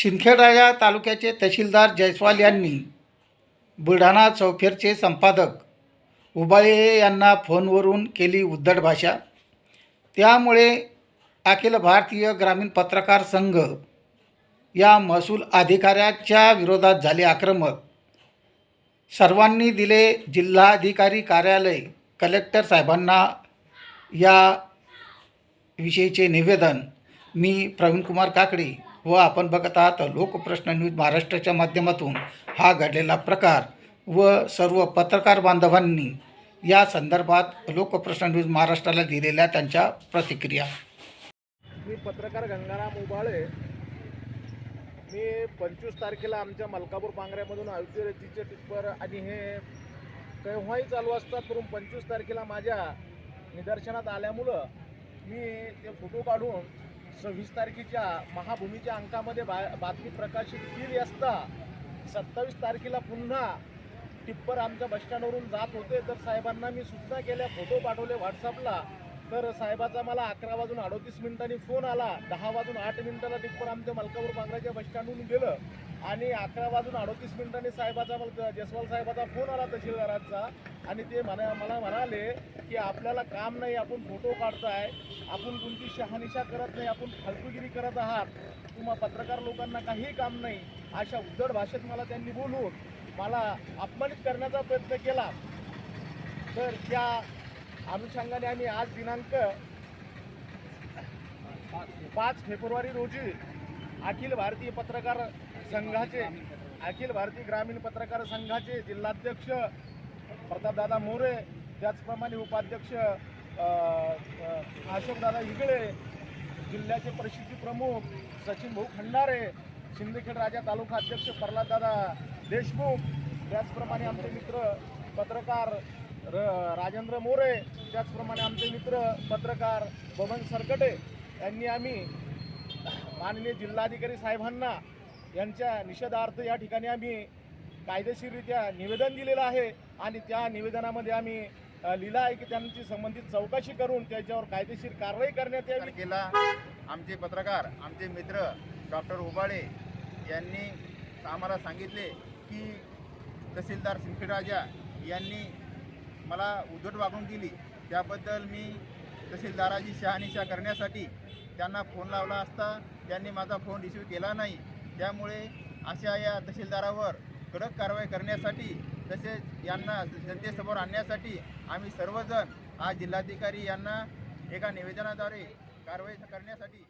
शिंदखेडराजा तालुक्याचे तहसीलदार जयस्वाल यांनी बुलढाणा चौफेरचे संपादक उबाळे यांना फोनवरून केली उद्धट भाषा. त्यामुळे अखिल भारतीय ग्रामीण पत्रकार संघ या महसूल अधिकाऱ्याच्या विरोधात झाले आक्रमक. सर्वांनी दिले जिल्हाधिकारी कार्यालय कलेक्टर साहेबांना या विषयीचे निवेदन. मी प्रवीणकुमार काकडे व आपण बघत आहात लोकप्रश्न न्यूज महाराष्ट्राच्या माध्यमातून हा घडलेला प्रकार व सर्व पत्रकार बांधवांनी या संदर्भात लोकप्रश्न न्यूज महाराष्ट्राला दिलेल्या त्यांच्या प्रतिक्रिया. मी पत्रकार गंगाराम उबाळे. मी पंचवीस तारखेला आमच्या मलकापूर पांगऱ्यामधून आयुष्य रेतीचे टिप्पर आणि हे केव्हाही चालू असतात करून पंचवीस तारखेला माझ्या निदर्शनात आल्यामुळं मी ते फोटो काढून सव्वीस तारखेच्या महाभूमीच्या अंकामध्ये बा बातमी प्रकाशित केली असता सत्तावीस तारखेला पुन्हा टिप्पर आमच्या बसस्टँडवरून जात होते. तर साहेबांना मी सूचना केल्या फोटो पाठवले व्हॉट्सअपला तर साहेबाचा मला अकरा वाजून अडोतीस मिनिटांनी फोन आला. दहा वाजून आठ मिनिटाला टिप्पर आमच्या मलकापूर बांगराच्या बस स्टँडहून गेलं. आणि अकरा वाजून अडोतीस मिनिटांनी साहेबाचा मला जसवाल साहेबाचा फोन आला तहसीलदाराचा. आणि ते म्हणा मला म्हणाले की आपल्याला काम नाही आपण फोटो काढताय. आपण कोणती शहानिशा करत नाही आपण फालतूगिरी करत आहात. तुम्हा पत्रकार लोकांना काहीही काम नाही. अशा उद्धड भाषेत मला त्यांनी बोलून मला अपमानित करण्याचा प्रयत्न केला. तर त्या अनुषंगाने आम्ही आज दिनांक पाच फेब्रुवारी रोजी अखिल भारतीय पत्रकार संघाचे अखिल भारतीय ग्रामीण पत्रकार संघाचे जिल्हाध्यक्ष प्रतापदादा मोरे त्याचप्रमाणे उपाध्यक्ष अशोकदादा हिगळे जिल्ह्याचे प्रसिद्धी प्रमुख सचिन भाऊ खंडारे शिंदखेड राजा तालुका अध्यक्ष प्रल्हाददादा देशमुख त्याचप्रमाणे आमचे मित्र पत्रकार र राजेंद्र मोरे त्याचप्रमाणे आमचे मित्र पत्रकार बबन सरकटे यांनी आम्ही माननीय जिल्हाधिकारी साहेबांना यांच्या निषेधार्थ या ठिकाणी आम्ही कायदेशीररित्या निवेदन दिलेलं आहे आणि त्या निवेदनामध्ये आम्ही लिहिलं आहे की त्यांची संबंधित चौकशी करून त्याच्यावर कायदेशीर कारवाई करण्यात यावी. केला आमचे पत्रकार आमचे मित्र डॉक्टर उबाळे यांनी आम्हाला सांगितले की तहसीलदार सिंदखेडराजा यांनी मला उद्धट वागणूक दिली. त्याबद्दल मी तहसीलदाराची शहानिशा करण्यासाठी त्यांना फोन लावला असता त्यांनी माझा फोन रिसीव केला नाही. त्यामुळे अशा या तहसीलदारावर कडक कारवाई करण्यासाठी तसेच यांना जनतेसमोर आणण्यासाठी आम्ही सर्वजण आज जिल्हाधिकारी यांना एका निवेदनाद्वारे कारवाई करण्यासाठी